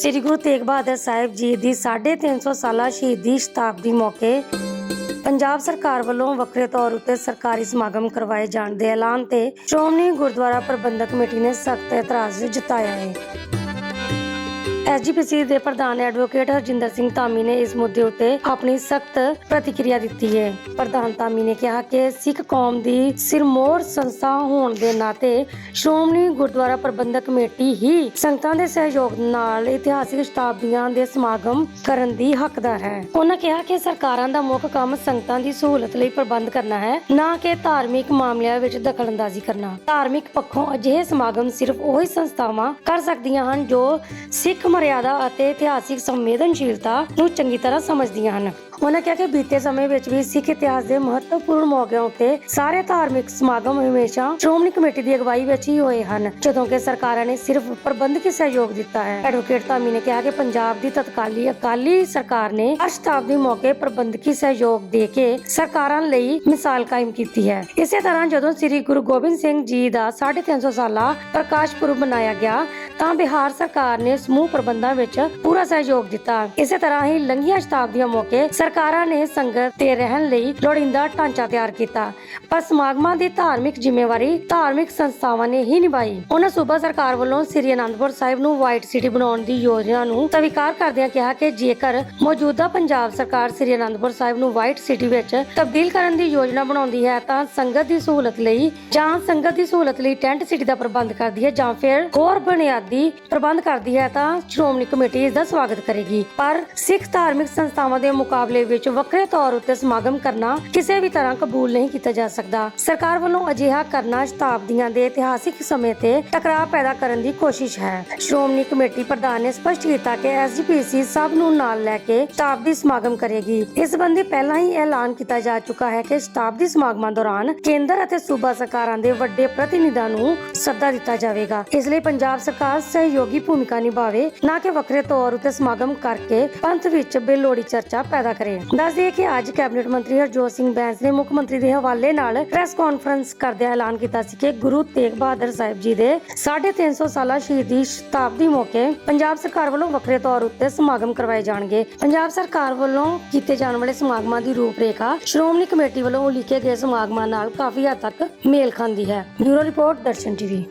ਸ੍ਰੀ ਗੁਰੂ ਤੇਗ ਬਹਾਦਰ ਸਾਹਿਬ ਜੀ ਦੀ 350 ਸਾਲਾ ਸ਼ਹੀਦੀ ਸ਼ਤਾਬਦੀ ਮੌਕੇ ਪੰਜਾਬ ਸਰਕਾਰ ਵੱਲੋਂ ਵੱਖਰੇ ਤੌਰ ਉਤੇ ਸਰਕਾਰੀ ਸਮਾਗਮ ਕਰਵਾਏ ਜਾਣ ਦੇ ਐਲਾਨ ਤੇ ਸ਼੍ਰੋਮਣੀ ਗੁਰਦੁਆਰਾ ਪ੍ਰਬੰਧਕ ਕਮੇਟੀ ਨੇ ਸਖਤ ਇਤਰਾਜ਼ ਜਤਾਇਆ ਹੈ। ਐਸਜੀਪੀਸੀ ਦੇ ਪ੍ਰਧਾਨ ਐਡਵੋਕੇਟ ਹਰਜਿੰਦਰ ਸਿੰਘ ਧਾਮੀ ਨੇ ਇਸ ਮੁੱਦੇ ਉੱਤੇ ਆਪਣੀ ਸਖਤ ਪ੍ਰਤੀਕਿਰਿਆ ਦਿੱਤੀ ਹੈ। ਪ੍ਰਧਾਨ ਧਾਮੀ ਨੇ ਕਿਹਾ ਕਿ ਸਿੱਖ ਕੌਮ ਦੀ ਸਿਰਮੌਰ ਸੰਸਥਾ ਹੋਣ ਦੇ ਨਾਤੇ ਸ਼੍ਰੋਮਣੀ ਗੁਰਦੁਆਰਾ ਪ੍ਰਬੰਧਕ ਕਮੇਟੀ ਹੀ ਸੰਗਤਾਂ ਦੇ ਸਹਿਯੋਗ ਨਾਲ ਇਤਿਹਾਸਿਕ ਸ਼ਤਾਬਦੀਆਂ ਦੇ ਸਮਾਗਮ ਕਰਨ ਦੀ ਹੱਕਦਾਰ ਹੈ। ਉਹਨਾਂ ਕਿਹਾ ਕਿ ਸਰਕਾਰਾਂ ਦਾ ਮੁੱਖ ਕੰਮ ਸੰਗਤਾਂ ਦੀ ਸਹੂਲਤ ਲਈ ਪ੍ਰਬੰਧ ਕਰਨਾ ਹੈ, ਨਾ ਕਿ ਧਾਰਮਿਕ ਮਾਮਲਿਆਂ ਵਿੱਚ ਦਖਲਅੰਦਾਜ਼ੀ ਕਰਨਾ। ਧਾਰਮਿਕ ਪੱਖੋਂ ਅਜਿਹੇ ਸਮਾਗਮ ਸਿਰਫ ਉਹੀ ਸੰਸਥਾਵਾਂ ਕਰ ਸਕਦੀਆਂ ਹਨ ਜੋ ਸਿੱਖ ਮਰਿਆਦਾ ਅਤੇ ਇਤਿਹਾਸਿਕ ਸੰਵੇਦਨਸ਼ੀਲਤਾ ਨੂੰ ਚੰਗੀ ਤਰ੍ਹਾਂ ਸਮਝਦੀਆਂ ਹਨ। ਉਹਨਾਂ ਕਿਹਾ ਕਿ ਬੀਤੇ ਸਮੇਂ ਵਿੱਚ ਵੀ ਸਿੱਖ ਇਤਿਹਾਸ ਦੇ ਮਹੱਤਵਪੂਰਨ ਮੌਕਿਆਂ ਉੱਤੇ ਸਾਰੇ ਧਾਰਮਿਕ ਸਮਾਗਮ ਹਮੇਸ਼ਾ ਸ਼੍ਰੋਮਣੀ ਕਮੇਟੀ ਦੀ ਅਗਵਾਈ ਵਿੱਚ ਹੀ ਹੋਏ ਹਨ, ਜਦੋਂ ਕਿ ਸਰਕਾਰਾਂ ਨੇ ਸਿਰਫ ਪ੍ਰਬੰਧਕੀ ਸਹਿਯੋਗ ਦਿੱਤਾ ਹੈ। ਐਡਵੋਕੇਟ ਧਾਮੀ ਨੇ ਕਿਹਾ ਕਿ ਪੰਜਾਬ ਦੀ ਤਤਕਾਲੀ ਅਕਾਲੀ ਸਰਕਾਰ ਨੇ ਹਰ ਸ਼ਤਾਬਦੀ ਮੌਕੇ ਪ੍ਰਬੰਧਕੀ ਸਹਿਯੋਗ ਦੇ ਕੇ ਸਰਕਾਰਾਂ ਲਈ ਮਿਸਾਲ ਕਾਇਮ ਕੀਤੀ ਹੈ। ਇਸੇ ਤਰ੍ਹਾਂ ਜਦੋਂ ਸ੍ਰੀ ਗੁਰੂ ਗੋਬਿੰਦ ਸਿੰਘ ਜੀ ਦਾ 350 ਸਾਲਾ ਪ੍ਰਕਾਸ਼ ਪੁਰਬ ਮਨਾਇਆ ਗਿਆ ਤਾਂ ਬਿਹਾਰ ਸਰਕਾਰ ਨੇ ਸਮੂਹ ਪ੍ਰਬੰਧਾਂ ਵਿੱਚ ਪੂਰਾ ਸਹਿਯੋਗ ਦਿੱਤਾ। ਇਸੇ ਤਰ੍ਹਾਂ ਹੀ ਲੰਘੀਆਂ ਸ਼ਤਾਬਦੀਆਂ ਮੌਕੇ ਸਰਕਾਰਾਂ ਨੇ ਸੰਗਤ ਤੇ ਰਹਿਣ ਲਈ ਲੋੜੀਂਦਾ ਢਾਂਚਾ ਤਿਆਰ ਕੀਤਾ। ਪਰ ਸਮਾਗਮਾਂ ਦੀ ਧਾਰਮਿਕ ਜ਼ਿੰਮੇਵਾਰੀ ਧਾਰਮਿਕ ਸੰਸਥਾਵਾਂ ਨੇ ਹੀ ਨਿਭਾਈ। ਉਹਨਾਂ ਸੂਬਾ ਸਰਕਾਰ ਵੱਲੋਂ ਸ੍ਰੀ ਅਨੰਦਪੁਰ ਸਾਹਿਬ ਨੂੰ ਵਾਈਟ ਸਿਟੀ ਬਣਾਉਣ ਦੀ ਯੋਜਨਾ ਨੂੰ ਸਵੀਕਾਰ ਕਰਦਿਆਂ ਕਿਹਾ ਕਿ ਜੇਕਰ ਮੌਜੂਦਾ ਪੰਜਾਬ ਸਰਕਾਰ ਸ੍ਰੀ ਅਨੰਦਪੁਰ ਸਾਹਿਬ ਨੂੰ ਵਾਈਟ ਸਿਟੀ ਵਿੱਚ ਤਬਦੀਲ ਕਰਨ ਦੀ ਯੋਜਨਾ ਬਣਾਉਂਦੀ ਹੈ, ਤਾਂ ਸੰਗਤ ਦੀ ਸਹੂਲਤ ਲਈ ਜਾਂ ਸੰਗਤ ਦੀ ਸਹੂਲਤ ਲਈ ਟੈਂਟ ਸਿਟੀ ਦਾ ਪ੍ਰਬੰਧ ਕਰਦੀ ਹੈ ਜਾਂ ਫਿਰ ਹੋਰ ਬੁਨਿਆਦੀ ਪ੍ਰਬੰਧ ਕਰਦੀ ਹੈ ਤਾਂ ਸ਼੍ਰੋਮਣੀ ਕਮੇਟੀ ਇਸ ਦਾ ਸਵਾਗਤ ਕਰੇਗੀ। ਪਰ ਸਿੱਖ ਧਾਰਮਿਕ ਸੰਸਥਾਵਾਂ ਦੇ ਮੁਕਾਬਲੇ ਵਿੱਚ ਵੱਖਰੇ ਤੌਰ ਉੱਤੇ ਸਮਾਗਮ ਕਰਨਾ ਕਿਸੇ ਵੀ ਤਰ੍ਹਾਂ ਕਬੂਲ ਨਹੀਂ ਕੀਤਾ ਜਾ ਸਕਦਾ। ਸਰਕਾਰ ਵੱਲੋਂ ਅਜਿਹਾ ਕਰਨਾ ਸ਼ਤਾਬਦੀਆਂ ਦੇ ਇਤਿਹਾਸਿਕ ਸਮੇਂ ਤੇ ਟਕਰਾਅ ਪੈਦਾ ਕਰਨ ਦੀ ਕੋਸ਼ਿਸ਼ ਹੈ। ਸ਼੍ਰੋਮਣੀ ਕਮੇਟੀ ਪ੍ਰਧਾਨ ਨੇ ਸਪਸ਼ਟ ਕੀਤਾ ਕਿ ਐਸਜੀਪੀਸੀ ਸਭ ਨੂੰ ਨਾਲ ਲੈ ਕੇ ਸ਼ਤਾਬਦੀ ਸਮਾਗਮ ਕਰੇਗੀ। ਇਸ ਸੰਬੰਧੀ ਪਹਿਲਾਂ ਹੀ ਐਲਾਨ ਕੀਤਾ ਜਾ ਚੁੱਕਾ ਹੈ ਕਿ ਸ਼ਤਾਬਦੀ ਸਮਾਗਮਾਂ ਦੌਰਾਨ ਕੇਂਦਰ ਅਤੇ ਸੂਬਾ ਸਰਕਾਰਾਂ ਦੇ ਵੱਡੇ ਪ੍ਰਤੀਨਿਧਾਂ ਨੂੰ ਸੱਦਾ ਦਿੱਤਾ ਜਾਵੇਗਾ। ਇਸ ਲਈ ਪੰਜਾਬ ਸਰਕਾਰ ਸਹਿਯੋਗੀ ਭੂਮਿਕਾ ਨਿਭਾਵੇ, ਨਾ ਕਿ ਵੱਖਰੇ ਤੌਰ ਉਤੇ ਸਮਾਗਮ ਕਰਕੇ ਪੰਥ ਵਿੱਚ ਬੇਲੋੜੀ ਚਰਚਾ ਪੈਦਾ ਕਰੇ। ਦੱਸ ਦਈਏ ਕਿ ਅੱਜ ਕੈਬਨਿਟ ਮੰਤਰੀ ਹਰਜੋਤ ਸਿੰਘ ਬੈਂਸ ਨੇ ਮੁੱਖ ਮੰਤਰੀ ਦੇ ਹਵਾਲੇ ਨਾਲ ਪ੍ਰੈਸ ਕਾਨਫਰੰਸ ਕਰਦਿਆਂ ਐਲਾਨ ਕੀਤਾ ਸੀ ਕਿ ਗੁਰੂ ਤੇਗ ਬਹਾਦਰ ਸਾਹਿਬ ਜੀ ਦੇ 350 ਸਾਲਾ ਸ਼ਹੀਦੀ ਸ਼ਤਾਬਦੀ ਮੌਕੇ ਪੰਜਾਬ ਸਰਕਾਰ ਵੱਲੋਂ ਵੱਖਰੇ ਤੌਰ ਉੱਤੇ ਸਮਾਗਮ ਕਰਵਾਏ ਜਾਣਗੇ। ਪੰਜਾਬ ਸਰਕਾਰ ਵੱਲੋਂ ਕੀਤੇ ਜਾਣ ਵਾਲੇ ਸਮਾਗਮਾਂ ਦੀ ਰੂਪਰੇਖਾ ਸ਼੍ਰੋਮਣੀ ਕਮੇਟੀ ਵੱਲੋਂ ਉਲੀਕੇ ਗਏ ਸਮਾਗਮਾਂ ਨਾਲ ਕਾਫੀ ਹੱਦ ਤੱਕ ਮੇਲ ਖਾਂਦੀ ਹੈ। Bureau report Darshan TV.